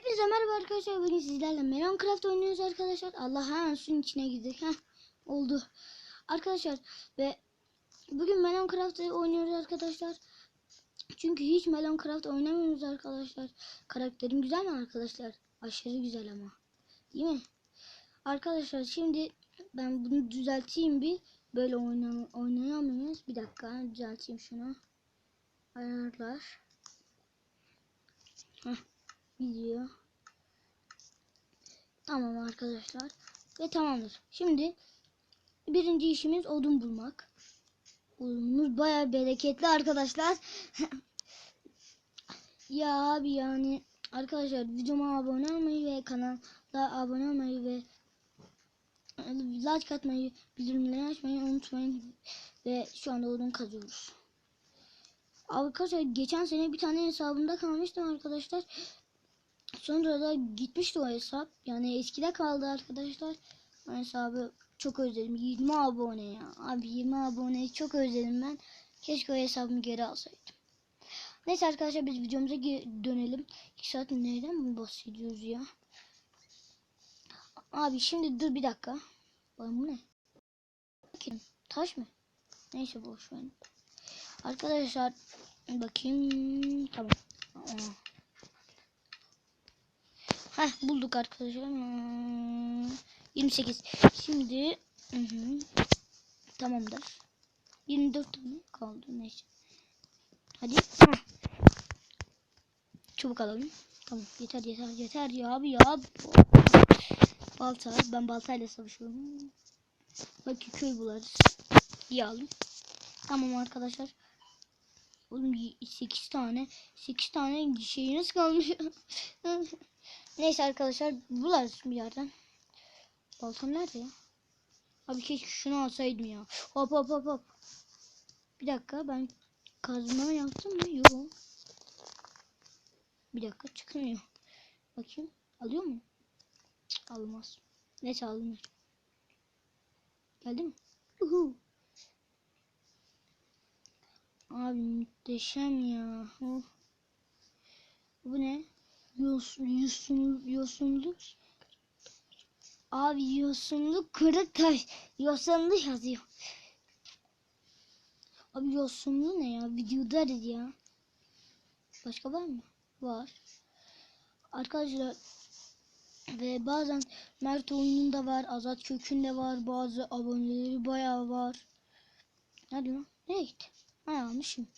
Hepinize merhaba arkadaşlar. Bugün sizlerle Minecraft oynuyoruz arkadaşlar. Allah hemen suyun içine girdik. Heh, oldu. Arkadaşlar ve bugün Minecraft oynuyoruz arkadaşlar. Çünkü hiç Minecraft oynamıyoruz arkadaşlar. Karakterim güzel mi arkadaşlar? Aşırı güzel ama. Değil mi? Arkadaşlar şimdi ben bunu düzelteyim bir. Böyle oynam oynayamıyoruz. Bir dakika düzelteyim şunu. Ayarlar. Heh, video. Tamam arkadaşlar. Ve tamamdır. Şimdi birinci işimiz odun bulmak. Odunumuz bayağı bereketli arkadaşlar. ya abi yani arkadaşlar videoma abone olmayı ve kanala abone olmayı ve like atmayı, bildirimleri açmayı unutmayın. Ve şu anda odun kazıyoruz. Arkadaşlar geçen sene bir tane hesabımda kalmıştım arkadaşlar. Sonra da gitmişti o hesap. Yani eskide kaldı arkadaşlar. O hesabı çok özledim. 20 abone ya. Abi 20 aboneyi çok özledim ben. Keşke o hesabımı geri alsaydım. Neyse arkadaşlar biz videomuza dönelim. 2 saat neyden bahsediyoruz ya? Abi şimdi dur bir dakika. Bakın bu ne? Taş mı? Neyse boş. Arkadaşlar bakayım. Tamam. Aa. Heh bulduk arkadaşlar. Hmm, 28. Şimdi hı hı. tamamdır. 24 tane kaldı neyse. Hadi. Heh. Çubuk alalım. Tamam yeter yeter yeter ya abi ya. Balta. Ben baltayla savaşıyorum. Belki köy bularız. İyi. Tamam arkadaşlar. Oğlum 8 tane 8 tane şey nasıl kalmış? Neyse arkadaşlar bularız bir yerden. Baltam nerede ya? Abi keşke şunu alsaydım ya. Hop hop hop hop. Bir dakika ben kazma yaptım mı? Yok. Bir dakika çıkmıyor. Bakayım. Alıyor mu? Almaz. Neyse alınır. Geldi mi? Uhu. Abi muhteşem ya. Oh. Bu ne? Yosun, yosun, yosunluk. Abi yosunluk kırık taş. Yosunlu yazıyor. Abi yosunlu ne ya? Videoda ya. Başka var mı? Var. Arkadaşlar ve bazen Mert oyununda var, Azat Kökünde var, bazı aboneleri bayağı var. Nerede lan? Nereye gitti? Ha almışım.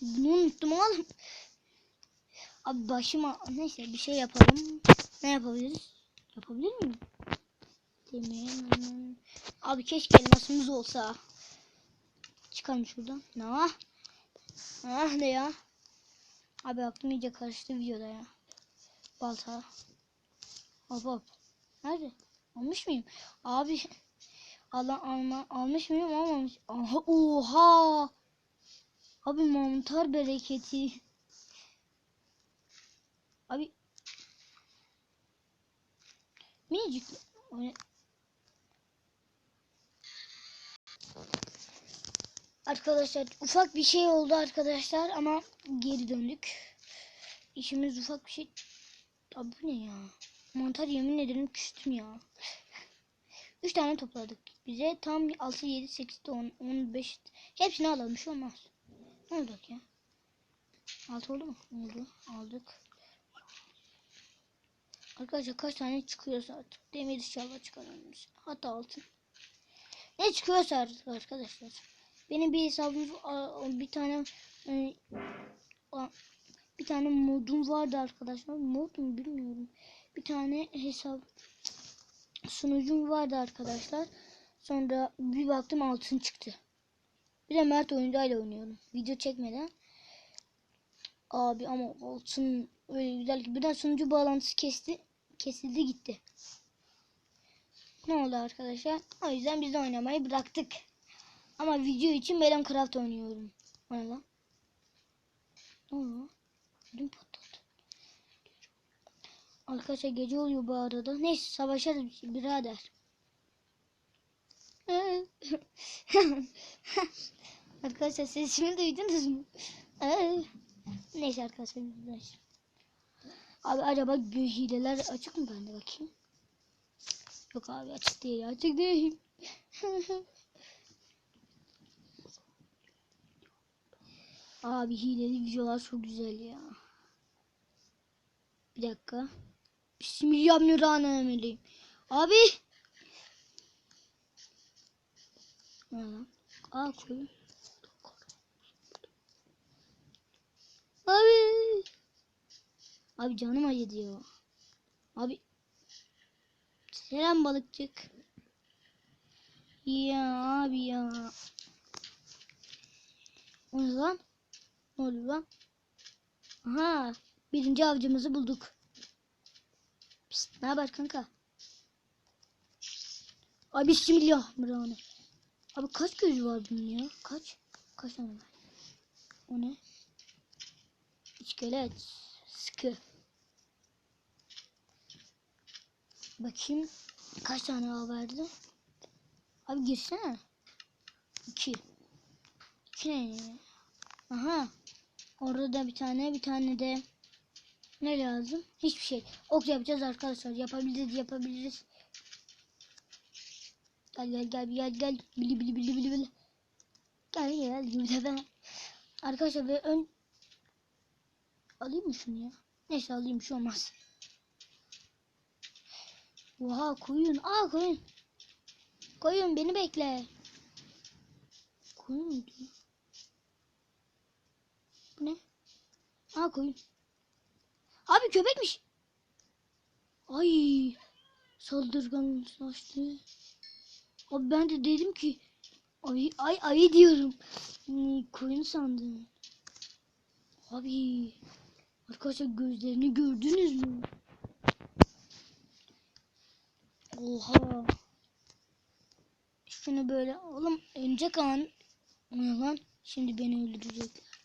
Bunu unuttum oğlum. Abi başıma neyse bir şey yapalım. Ne yapabiliriz? Yapabilir miyim? Demir. Abi keşke elmasımız olsa. Çıkalım şuradan. Ne var? Ah ne ya? Abi aklım iyice karıştı videoda ya. Balta. Hop hop. Nerede? Almış mıyım? Abi Allah alma, almış mıyım? Almamış. Aha, oha! Abi mantar bereketi. Abi minicik? Arkadaşlar ufak bir şey oldu arkadaşlar ama geri döndük. İşimiz ufak bir şey. Abi bu ne ya? Mantar yemin ederim küstüm ya. 3 tane topladık. Bize tam 6, 7, 8, 10, 15. Hepsini alalım. Bir şey olmaz. Ne olacak ya? 6 oldu mu? Oldu. Aldık. Arkadaşlar kaç tane çıkıyorsa artık. Demir inşallah çıkarırız. Hatta altın. Ne çıkıyorsa artık arkadaşlar. Benim bir hesabım bir tane e, bir tane modum vardı arkadaşlar. Mod mu bilmiyorum. Bir tane hesap sunucum vardı arkadaşlar. Sonra bir baktım altın çıktı. Bir de Mert oyundayla oynuyorum. Video çekmeden. Abi ama altın öyle güzel ki birden sunucu bağlantısı kesti. Kesildi gitti. Ne oldu arkadaşlar? O yüzden biz de oynamayı bıraktık. Ama video için Minecraft oynuyorum. Ne lan? Ne oldu? Ödüm patladı. Arkadaşlar gece oluyor bu arada. Neyse savaşarız birader. arkadaşlar sesimi duydunuz mu? Neyse arkadaşlar. Abi acaba hileler açık mı bende bakayım? Yok abi açık değil açık değil. abi hileli videolar çok güzel ya. Bir dakika. Bismillahirrahmanirrahim. Abi. Aa koyun. Abi. Abi canım acıdı ya. Abi. Selam balıkçık. Ya abi ya. O ne lan? Ne oluyor lan? Aha. Birinci avcımızı bulduk. Pişt, ne haber kanka? Abi bismillahirrahmanirrahim. Abi kaç gözü var bunun ya? Kaç? Kaç tane var? O ne? İskelet. Sıkı. Bakayım. Kaç tane ağ verdi? Abi girsene. İki. İki ne ya? Aha. Orada da bir tane bir tane de ne lazım? Hiçbir şey. Ok yapacağız arkadaşlar. Yapabiliriz yapabiliriz. Gel gel gel gel gel. Bili bili bili bili bili. Gel gel. gel. Arkadaşlar ve ön alayım mı şunu ya? Neyse alayım şu olmaz. Oha koyun. Aa koyun. Koyun beni bekle. Koyun mu diyor? Bu ne? Aa koyun. Abi köpekmiş. Ay saldırganlaştı. Abi ben de dedim ki ay ay ayı diyorum. Hmm, koyun sandım. Abi arkadaşlar gözlerini gördünüz mü? Oha. Şunu böyle oğlum önce an ne lan şimdi beni öldürecekler.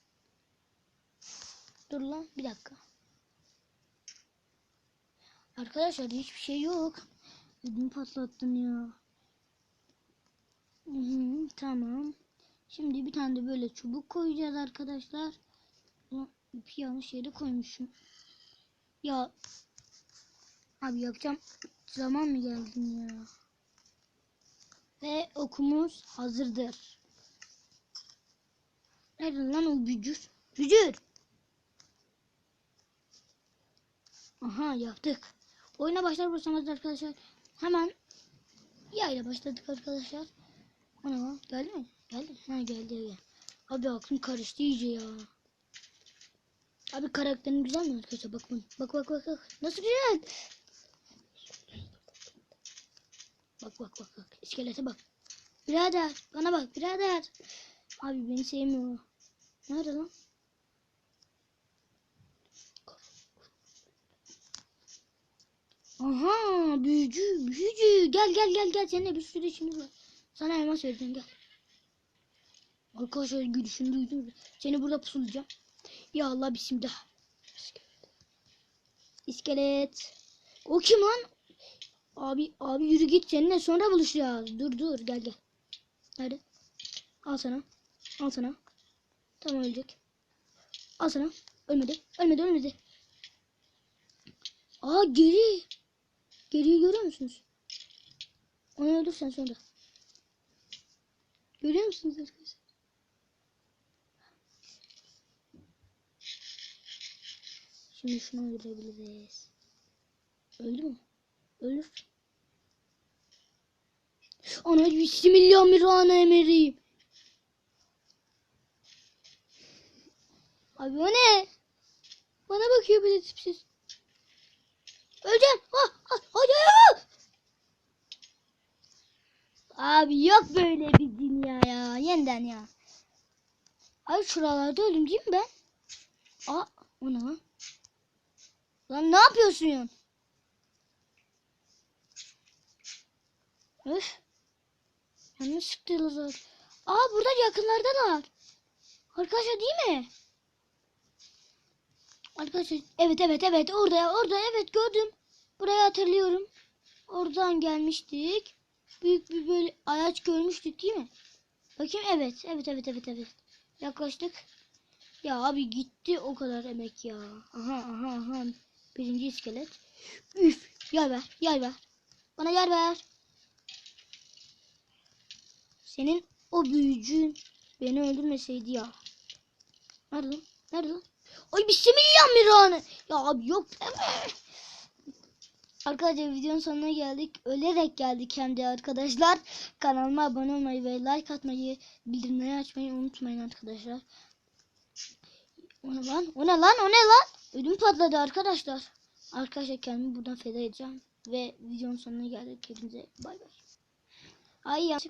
Dur lan bir dakika. Arkadaşlar hiçbir şey yok. Ödümü patlattın ya. Hı hı, tamam. Şimdi bir tane de böyle çubuk koyacağız arkadaşlar. İpi yanlış yere koymuşum. Ya abi yapacağım zaman mı geldin ya? Ve okumuz hazırdır. Nerede lan o bücür? Bücür! Aha yaptık. Oyuna başlar başlamaz arkadaşlar. Hemen yayla başladık arkadaşlar. Ana geldi mi? Geldi. Ha geldi. Abi aklım karıştı iyice ya. Abi karakterin güzel mi arkadaşlar? Bak bak bak bak bak. Nasıl güzel? Bak bak bak bak. İskelete bak. Birader bana bak birader. Abi beni sevmiyor. Nerede lan? Aha büyücü büyücü gel gel gel gel seninle bir sürü işimiz var. Sana elmas vereceğim gel. Arkadaşlar gülüşünü duydunuz? Seni burada pusulayacağım. Ya Allah bismillah. İskelet. O kim lan? Abi abi yürü git seninle sonra buluşacağız. Dur dur gel gel. Nerede? Al sana. Al sana. Tamam ölecek. Al sana. Ölmedi. Ölmedi ölmedi. Aa geri. Geriyi görüyor musunuz? Onu öldürsen sonra. Görüyor musunuz arkadaşlar? Şimdi şunu öldürebiliriz. Öldü mü? Ölür. Ana bismillahirrahmanirrahim. Abi o ne? Bana bakıyor böyle tipsiz. Öleceğim. Ah, ah, hadi. Abi yok böyle bir dünya ya. Yeniden ya. Abi şuralarda öldüm değil mi ben? Aa, o ne lan? Lan ne yapıyorsun? Öf. Yanlış sıktılar. Aa burada yakınlardalar. Arkadaşlar değil mi? Arkadaşlar evet evet evet orada orada evet gördüm. Burayı hatırlıyorum. Oradan gelmiştik. Büyük bir böyle ağaç görmüştük değil mi? Bakayım evet evet evet evet evet. Yaklaştık. Ya abi gitti o kadar emek ya. Aha aha aha. Birinci iskelet. Üf. Yay ver. Yay ver. Bana yer ver. Senin o büyücün beni öldürmeseydi ya. Nerede lan? Nerede lan? Ay bir şey? Ya abi yok deme. Arkadaşlar videonun sonuna geldik. Ölerek geldik hem de arkadaşlar. Kanalıma abone olmayı ve like atmayı, bildirimleri açmayı unutmayın arkadaşlar. O ne lan? O ne lan? O ne lan? Ödüm patladı arkadaşlar. Arkadaşlar kendimi buradan feda edeceğim. Ve videonun sonuna geldik. Hepinize bay bay. Ay ya.